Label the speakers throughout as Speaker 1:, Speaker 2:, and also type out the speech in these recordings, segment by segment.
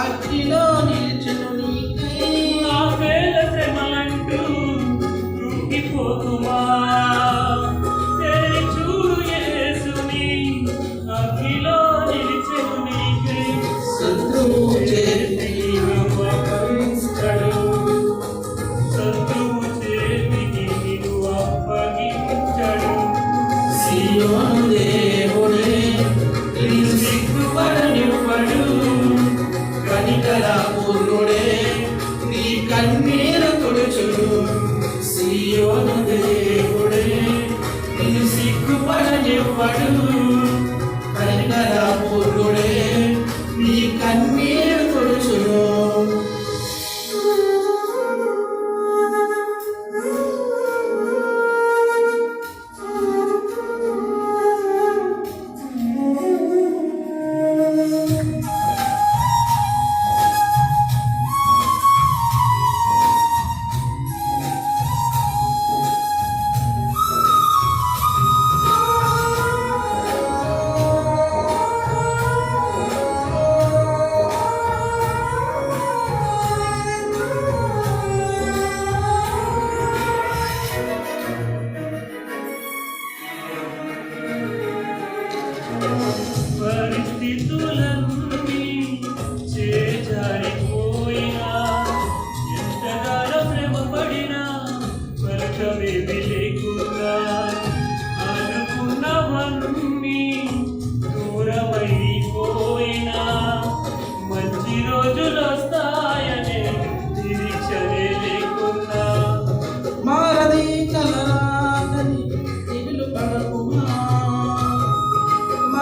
Speaker 1: అగ్నిలో నిలిచిన నీకై.
Speaker 2: నా పేద శ్రమలంటూ
Speaker 1: రుంగిపోతుమా?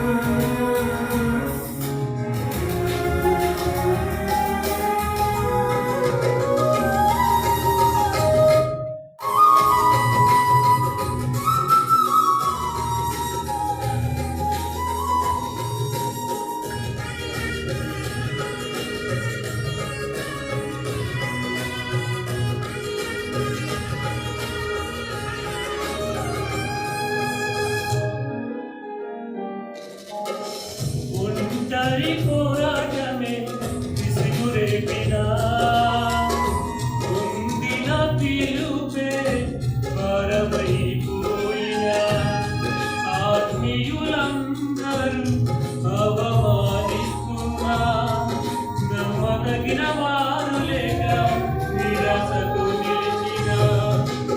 Speaker 1: love. పిలుపే పరమైపోయిన ఆత్మీయులందరూ అవమానిస్తున్నా. నమ్మదగిన వారు లేక నిరాశకు నిలిచిన.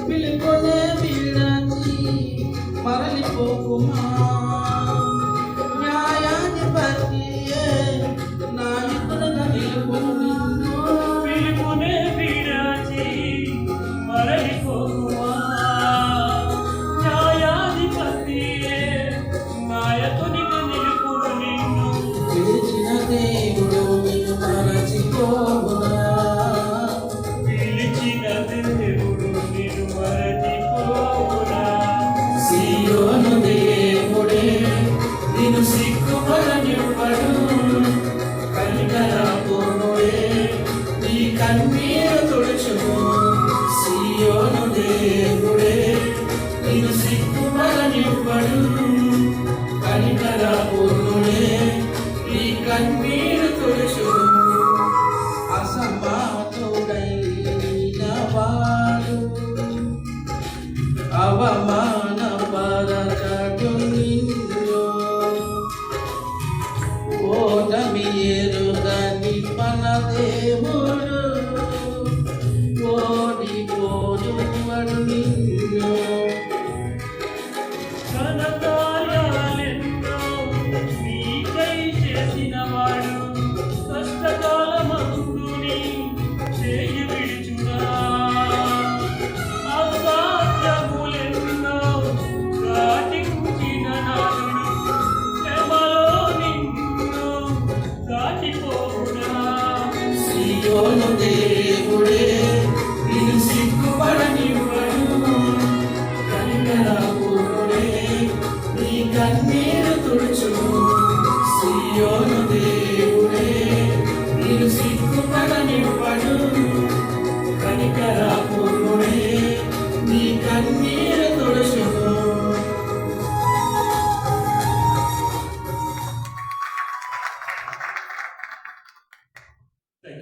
Speaker 1: పిలుపునే విడచి
Speaker 2: మరలిపోకుమా real.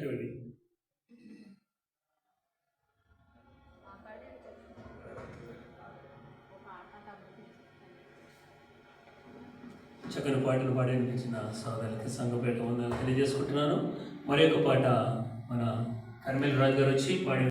Speaker 2: పెట్టండి చక్కని పాటలు పాడేసిన అనిపించిన సోదరులకి సంఘపేట వందలు తెలియజేసుకుంటున్నాను. మరి పాట మన కర్మేల్ రాజు గారు వచ్చి పాడి